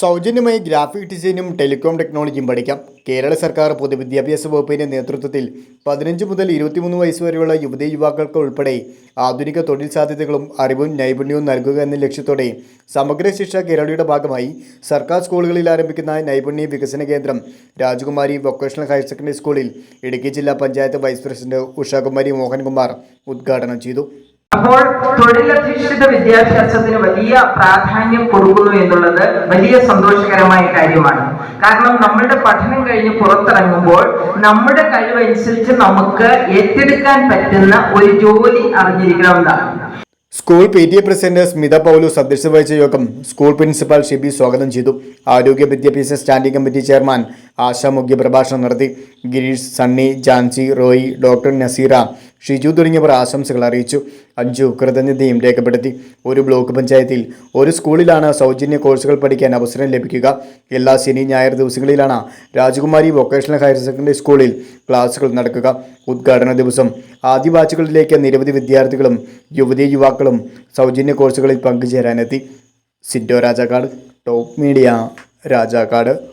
സൗജന്യമായി ഗ്രാഫിക് ഡിസൈനും ടെലികോം ടെക്നോളജിയും പഠിക്കാം. കേരള സർക്കാർ പൊതുവിദ്യാഭ്യാസ വകുപ്പിന്റെ നേതൃത്വത്തിൽ പതിനഞ്ച് മുതൽ ഇരുപത്തിമൂന്ന് വയസ്സ് വരെയുള്ള യുവതി യുവാക്കൾക്ക് ഉൾപ്പെടെ ആധുനിക തൊഴിൽ സാധ്യതകളും അറിവും നൈപുണ്യവും നൽകുക എന്ന ലക്ഷ്യത്തോടെ സമഗ്ര ശിക്ഷ കേരളയുടെ ഭാഗമായി സർക്കാർ സ്കൂളുകളിൽ ആരംഭിക്കുന്ന നൈപുണ്യ വികസന കേന്ദ്രം രാജകുമാരി വൊക്കേഷണൽ ഹയർ സെക്കൻഡറി സ്കൂളിൽ ഇടുക്കി ജില്ലാ പഞ്ചായത്ത് വൈസ് പ്രസിഡന്റ് ഉഷാകുമാരി മോഹൻകുമാർ ഉദ്ഘാടനം ചെയ്തു. അപ്പോൾ തൊഴിലധിഷ്ഠിത വിദ്യാഭ്യാസത്തിന് വലിയ പ്രാധാന്യം കൊടുക്കുന്നു എന്നുള്ളത് വലിയ സന്തോഷകരമായ കാര്യമാണ്. കാരണം നമ്മളുടെ പഠനം കഴിഞ്ഞ് പുറത്തിറങ്ങുമ്പോൾ നമ്മുടെ കഴിവനുസരിച്ച് നമുക്ക് ഏറ്റെടുക്കാൻ പറ്റുന്ന ഒരു ജോലി അറിഞ്ഞിരിക്കണമെന്നാണ്. School P T A president Smitha Paulose അധ്യക്ഷത വഹിച്ച യോഗം സ്കൂൾ പ്രിൻസിപ്പൽ ഷിബി സ്വാഗതം ചെയ്തു. ആരോഗ്യ വിദ്യാഭ്യാസ സ്റ്റാൻഡിംഗ് കമ്മിറ്റി ചെയർമാൻ ആശ മുഖ്യ പ്രഭാഷണം നടത്തി. ഗിരീഷ് സണ്ണി ജാൻസി റോയി ഡോക്ടർ നസീറ ഷിജു തുടങ്ങിയവർ ആശംസകൾ അറിയിച്ചു. അഞ്ചു കൃതജ്ഞതയും രേഖപ്പെടുത്തി. ഒരു ബ്ലോക്ക് പഞ്ചായത്തിൽ ഒരു സ്കൂളിലാണ് സൗജന്യ കോഴ്സുകൾ പഠിക്കാൻ അവസരം ലഭിക്കുക. എല്ലാ ശനി ഞായർ ദിവസങ്ങളിലാണ് രാജകുമാരി വൊക്കേഷണൽ ഹയർ സെക്കൻഡറി സ്കൂളിൽ ക്ലാസുകൾ നടക്കുക. ഉദ്ഘാടന ദിവസം ആദിവാസികളിലേക്ക് നിരവധി വിദ്യാർത്ഥികളും യുവതി യുവാക്കളും സൗജന്യ കോഴ്സുകളിൽ പങ്കുചേരാനെത്തി. Sindo Rajakkad top media Rajakkad.